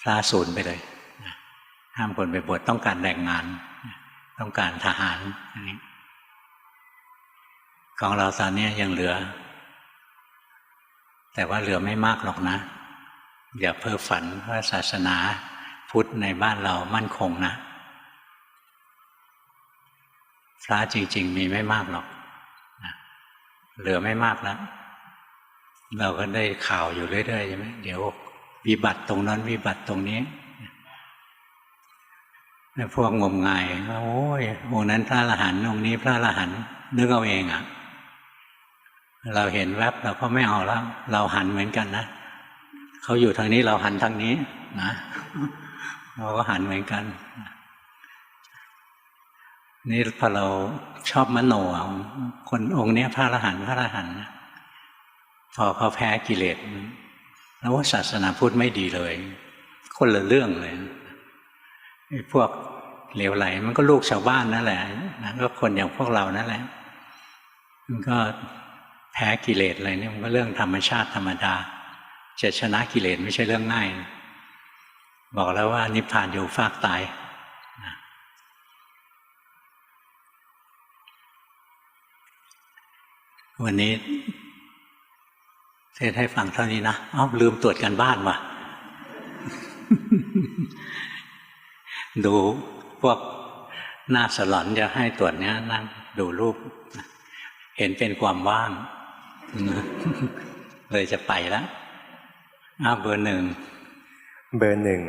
พระศูนย์ไปเลยห้ามคนไปบวชต้องการแรงงาน ต้องการทหารอันนี้ของเราตอนนี้ยังเหลือ แต่ว่าเหลือไม่มากหรอกนะ อย่าเพ้อฝันว่าศาสนาพุทธในบ้านเรามั่นคงนะ พระจริง ๆ มีไม่มากหรอก เหลือไม่มากแล้ว เราก็ได้ข่าวอยู่เรื่อยๆใช่ไหมเดี๋ยว วิบัติตรงนั้นวิบัติตรงนี้แล้วพวกงมงายว่าโอ้ยองค์นั้นพระอรหันต์องค์นี้พระอรหันต์นึกเอาเองอะ่ะ เราเห็นแวบเราก็ไม่เอาแล้ว เราหันเหมือนกันนะเขาอยู่ทางนี้เราหันทางนี้นะเราก็หันเหมือนกัน นี่พอเราชอบมโนคนองค์นี้พระอรหันต์พระอรหันต์พอเขาแพ้กิเลส แล้วว่าศาสนาพุทธไม่ดีเลย คนละเรื่องเลยไอ้พวกเหลวไหล มันก็ลูกชาวบ้านนั่นแหละนะก็คนอย่างพวกเรานั่นแหละ มันก็แพ้กิเลสอะไรเนี่ยมันก็เรื่องธรรมชาติธรรมดา จะชนะกิเลสไม่ใช่เรื่องง่าย บอกแล้วว่านิพพานอยู่ฟากตายวันนี้ เทศให้ฟังเท่านี้นะอ้าวลืมตรวจกันบ้านว่ะดูพวกหน้าสลอนจะให้ตรวจเนี้ยนั่งดูรูป เห็นเป็นความว่างเลยจะไปแล้วอ้าเบอร์หนึ่ง เบอร์หนึ่ง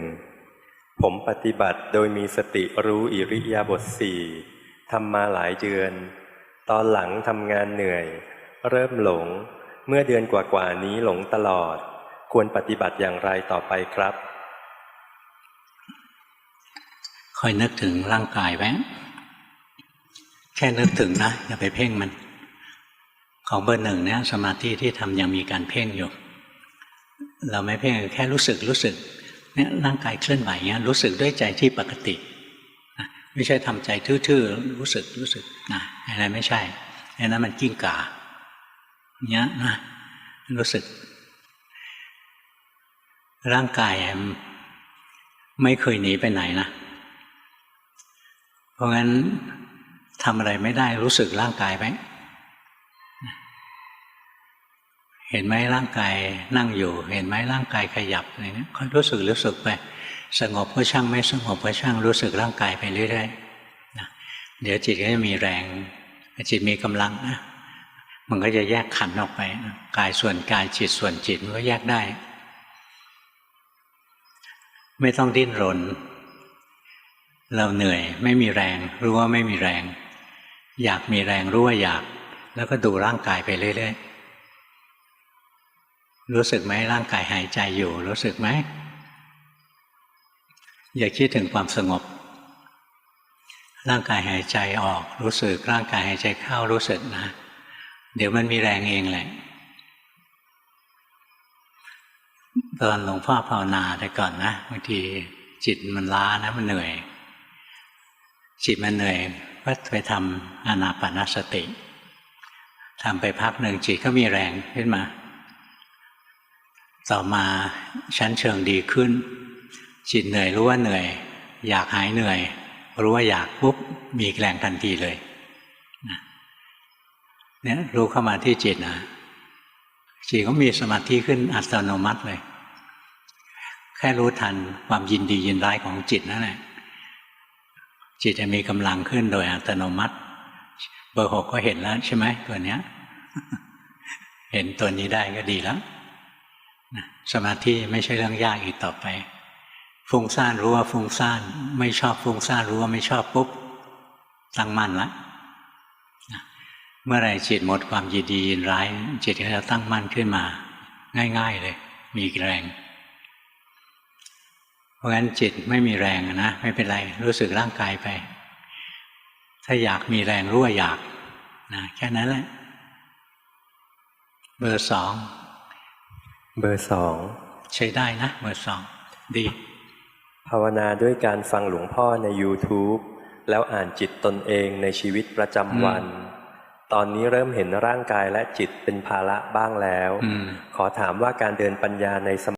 ผมปฏิบัติโดยมีสติรู้อิริยาบถสี่ทำมาหลายเดือน ตอนหลังทำงานเหนื่อย เริ่มหลง เมื่อเดือนกว่าๆนี้หลงตลอด ควรปฏิบัติอย่างไรต่อไปครับคอยนึกถึงร่างกายไว้แค่นึกถึงนะอย่าไปเพ่งมัน ของเบอร์หนึ่งเนี่ยสมาธิที่ทำยังมีการเพ่งอยู่ เราไม่เพ่งแค่รู้สึกรู้สึกเนี่ยร่างกายเคลื่อนไหวเงี้ยรู้สึกด้วยใจที่ปกติไม่ใช่ทำใจทื่อๆรู้สึกรู้สึกนะอะไรไม่ใช่อันนั้นมันกิ้งก่า เนี้ยนะรู้สึก ร่างกายไม่เคยหนีไปไหนนะ เพราะงั้นทำอะไรไม่ได้รู้สึกร่างกายไหมเห็นไหมร่างกายนั่งอยู่ เห็นไหมร่างกายขยับอะไรเงี้ยค่อยรู้สึกรู้สึกไปสงบก็ช่างไม่สงบก็ช่างรู้สึกร่างกายไปเรื่อยๆนะเดี๋ยวจิตก็จะมีแรงจิตมีกำลังนะ มันก็จะแยกขันออกไป กายส่วนกายจิตส่วนจิตมันก็แยกได้ ไม่ต้องดิ้นรน เราเหนื่อย ไม่มีแรง รู้ว่าไม่มีแรง อยากมีแรงรู้ว่าอยาก แล้วก็ดูร่างกายไปเรื่อยๆรู้สึกไหมร่างกายหายใจอยู่ รู้สึกไหมอย่าคิดถึงความสงบ ร่างกายหายใจออก รู้สึกร่างกายหายใจเข้ารู้สึกนะ เดี๋ยวมันมีแรงเองแหละตอนหลวงพ่อภาวนาแต่ก่อนนะบางทีจิตมันล้านะมันเหนื่อย จิตมันเหนื่อยก็ไปทำอานาปานสติทำไปพักหนึ่งจิตก็มีแรงขึ้นมา ต่อมาชั้นเชิงดีขึ้น จิตเหนื่อยรู้ว่าเหนื่อย อยากหายเหนื่อย รู้ว่าอยากปุ๊บมีแรงทันทีเลย เนี่ยรู้เข้ามาที่จิตนะจิตก็มีสมาธิขึ้นอัตโนมัติเลย แค่รู้ทันความยินดียินร้ายของจิตนั่นแหละจิตจะมีกำลังขึ้นโดยอัตโนมัติ เบอร์หกก็เห็นแล้วใช่ไหมตัวเนี้ย เห็นตัวนี้ได้ก็ดีแล้วสมาธิไม่ใช่เรื่องยากอีกต่อไป ฟุ้งซ่านรู้ว่าฟุ้งซ่าน ไม่ชอบฟุ้งซ่านรู้ว่าไม่ชอบปุ๊บตั้งมั่นละ เมื่อไรจิตหมดความยินดียินร้าย จิตก็จะตั้งมั่นขึ้นมา ง่าย ๆเลย มีแรง เพราะงั้นจิตไม่มีแรงนะไม่เป็นไรรู้สึกร่างกายไป ถ้าอยากมีแรงรู้ว่าอยากนะแค่นั้นแหละ เบอร์สองเบอร์สองใช้ได้นะเบอร์สองดี ภาวนาด้วยการฟังหลวงพ่อใน YouTube แล้วอ่านจิตตนเองในชีวิตประจำวัน ตอนนี้เริ่มเห็นร่างกายและจิตเป็นภาระบ้างแล้วอืมขอถามว่าการเดินปัญญาในส